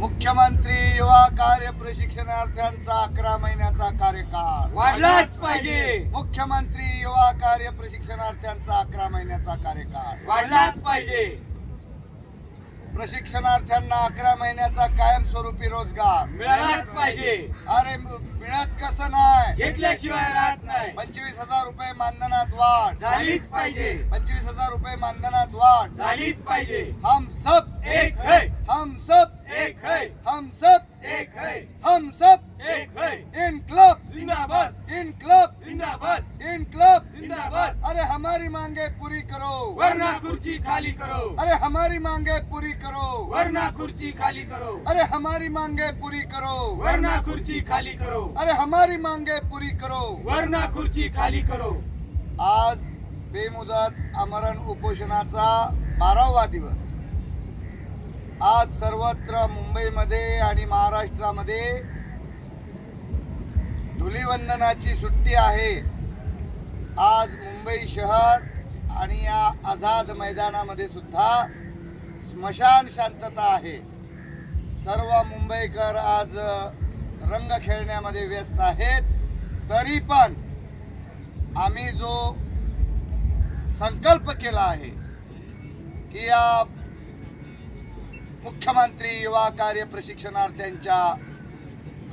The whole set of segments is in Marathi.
मुख्यमंत्री युवा कार्य प्रशिक्षणार्थ्यांचा अकरा महिन्याचा कार्यकाळ. वाढलाच पाहिजे. मुख्यमंत्री युवा कार्य प्रशिक्षणार्थ्यांचा अकरा महिन्याचा कार्यकाळ. वाढलाच पाहिजे. प्रशिक्षणार्थ्यांना अकरा महिन्याचा कायमस्वरूपी रोजगार. मिळालाच पाहिजे. अरे मिळत कसं नाही? घेतल्याशिवाय राहत नाही. पंचवीस हजार रुपये मानधनात वाढ. झालीच पाहिजे. पंचवीस हजार रुपये मानधनात वाढ. झालीच पाहिजे. हम सब एक है हम सब एक है हम सब एक है हम सब एक है। इनकलाब जिंदाबाद। इनकलाब जिंदाबाद। इनकलाब जिंदाबाद। अरे हमारी मांगे पूरी करो। वरना खुर्ची खाली करो। अरे हमारी मांगे पूरी करो। वरना खुर्ची खाली करो। अरे हमारी मांगे पूरी करो। वरना खुर्ची खाली करो। अरे हमारी मांगे पूरी करो। वरना खुर्ची खाली करो। आज बेमुदत आमरण उपोषणाचा बारावा दिवस। आज सर्वत्र मुंबईमध्ये आणि महाराष्ट्रामध्ये धुलीवंदनाची सुट्टी आहे. आज मुंबई शहर आणि या आझाद मैदानामध्ये सुद्धा स्मशान शांतता आहे. सर्व मुंबईकर आज रंग खेळण्यामध्ये व्यस्त आहेत. तरी पण आम्ही जो संकल्प केला आहे की या मुख्यमंत्री युवा कार्य प्रशिक्षणार्थ्यांच्या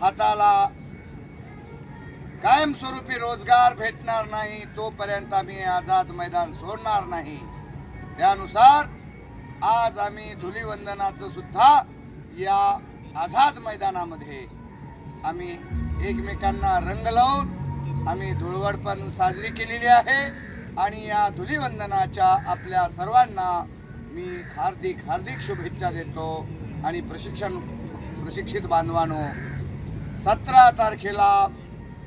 हाताला कायमस्वरूपी रोजगार भेटणार नाही तोपर्यंत आम्ही आझाद मैदान सोडणार नाही. त्यानुसार आज आम्ही धुलीवंदनाचं सुद्धा या आझाद मैदानामध्ये आम्ही एकमेकांना रंग लावून आम्ही धुळवड पण साजरी केलेली आहे आणि या धुलीवंदनाच्या आपल्या सर्वांना मी हार्दिक हार्दिक शुभेच्छा देतो. आणि प्रशिक्षण प्रशिक्षित बांधवानो सतरा तारखेला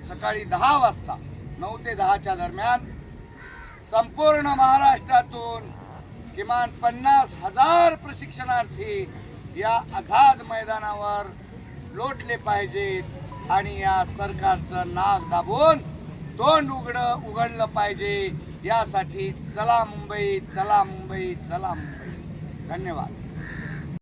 सकाळी दहा वाजता नऊ ते दहाच्या दरम्यान संपूर्ण महाराष्ट्रातून किमान पन्नास हजार प्रशिक्षणार्थी या आझाद मैदानावर लोटले पाहिजेत आणि या सरकारचं नाक दाबून तोंड उघडं उघडलं पाहिजे. यासाठी चला मुंबई चला मुंबई चला मुंबई. धन्यवाद.